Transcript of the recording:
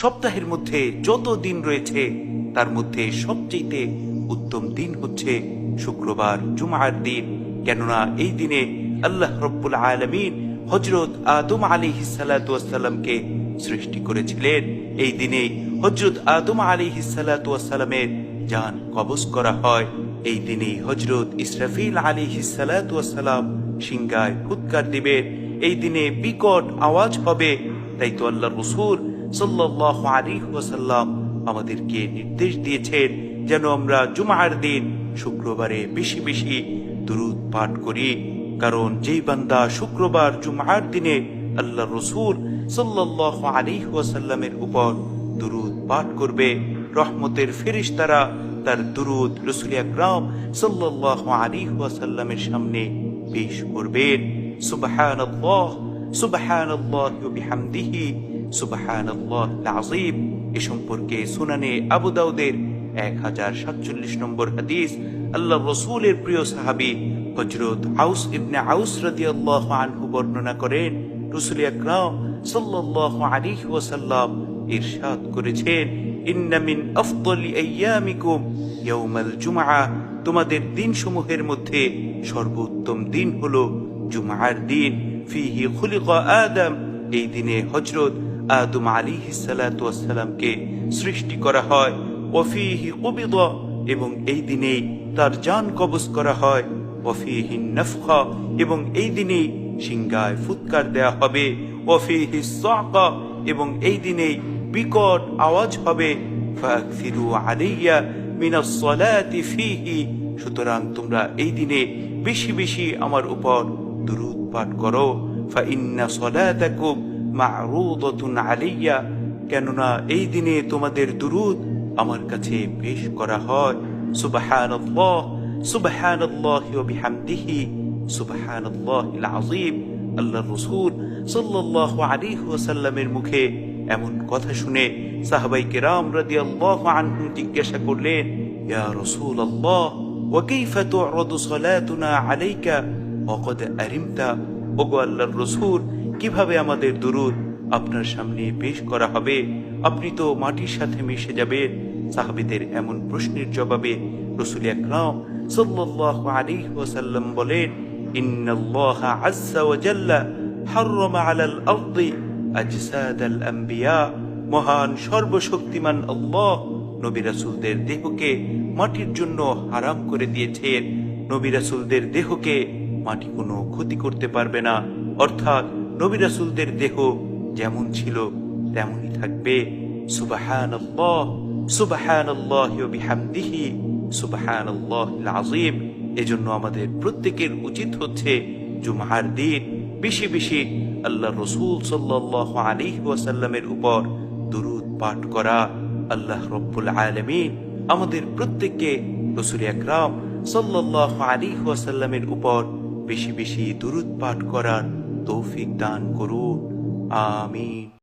সপ্তাহের মধ্যে যত দিন রয়েছে, তার মধ্যে সবচেয়ে উত্তম দিন হচ্ছে শুক্রবার, জুমার দিন। কেননা এই দিনে আল্লাহ রব্বুল আলমিন হজরত আদম আলী হিসালাতামকে সৃষ্টি করেছিলেন। এই দিনে হজরত আদম আলী হিসালাতামের যান কবজ করা হয়। এই দিনে হজরত ইসরাফিল আলী হিসালাতাম সিংগায় ফুৎকার দিবেন। এই দিনে বিকট আওয়াজ হবে, তাই তো আল্লাহ রসুল সাল্লাহ আলী আমাদেরকে নির্দেশ দিয়েছেন যেন আমরা জুমার দিন শুক্রবারে বেশি বেশি দুরুদ পাঠ করি। কারণ যেই বান্দা শুক্রবার জুমার দিনে আল্লাহ রসুল সাল্লাহ আলী ওয়াসাল্লামের উপর দুরুদ পাঠ করবে, রহমতের ফেরিস্তারা তার দুরুদ রসুল আকরাম সাল্লাহ আলী ওয়াসাল্লামের সামনে পেশ করবেন। সুবহান বিহামদিহি। সুবহান আজিম এ সম্পর্কে সুনানে আবু দাউদের এক হাজার সাতচল্লিশ নম্বর হাদিস। আল্লাহ রসুলের প্রিয় সাহাবি হজরত আউস ইবনে আউস রাদি আল্লাহ আনহু বর্ণনা করেন, রসুল আকরাম সাল্লাহ আলাইহি ওয়াসাল্লাম ইরশাদ করেছেন, ইন্না মিন আফদলি আইয়ামিকুম ইয়াউমাল জুমআ। তোমাদের দিনসমূহের মধ্যে সর্বোত্তম দিন হলো জুমার দিন। ফিহি খুলিকা আদম। এই দিনে হজরত আদম আলী সালামকে সৃষ্টি করা হয় ওফিহি কবিদ এবং এই দিনেই তার জান কবজ করা হয় ওফিহি নফখা, এবং এই দিনেই সিংগায় ফুৎকার দেয়া হবে ওফিহি সাকা, এবং এই দিনেই বিকট আওয়াজ হবে, ফাকফিরু আলাইয়া মিনাস সালাতি ফিহি, সুতরাং তোমরা এই দিনে বেশি বেশি আমার উপর দুরুদ পাঠ করো, ফাইন্না সলাতাকুম মারুদাতুন আলাইয়া কেননা এই দিনে তোমাদের দুরুদ আমার কাছে পেশ করা হয়। ওয়া আল্লাহর মুখে এমন কথা শুনে সাহাবাই কেরাম রাদিয়াল্লাহু আনহুম জিজ্ঞাসা করলেন, ইয়া রাসূলুল্লাহ, ওয়া কাইফা আলাইকা? ওয়াকাদ আরিমতা? ওগো আল্লাহর রাসূল কীভাবে আমাদের দুরুদ আপনার সামনে পেশ করা হবে? আপনি তো মাটির সাথে মিশে যাবেন সাহাবিদের এমন প্রশ্নের জবাবে রসুল আকরাম সাল্লাল্লাহু আলাইহি ওয়াসাল্লাম বলেন, ইন্নাল্লাহ আজ্জা ওয়া জাল্লা হাররামা আলাল আরদি আজসাদাল আম্বিয়া। মহান, সর্বশক্তিমান আল্লাহ নবী রাসূলদের দেহকে মাটির জন্য হারাম করে দিয়েছেন। নবী রাসূলদের দেহকে মাটি কোনো ক্ষতি করতে পারবে না। অর্থাৎ নবী রাসূলদের দেহ যেমন ছিল, তেমনই থাকবে। সুবহানাল্লাহ ওয়া বিহামদিহি, সুবহানাল্লাহিল আযীম। এজন্য আমাদের প্রত্যেকের উচিত হচ্ছে জুমার দিন বেশি বেশি আল্লাহ রসুল সাল্লাল্লাহু আলাইহি ওয়াসাল্লামের উপর দুরুদ পাঠ করা। আল্লাহ রব্বুল আলামিন আমাদের প্রত্যেককে রসুল আকরাম সাল্লাল্লাহু আলাইহি ওয়াসাল্লামের উপর বেশি বেশি দুরুদ পাঠ করার তৌফিক দান করুন। আমিন।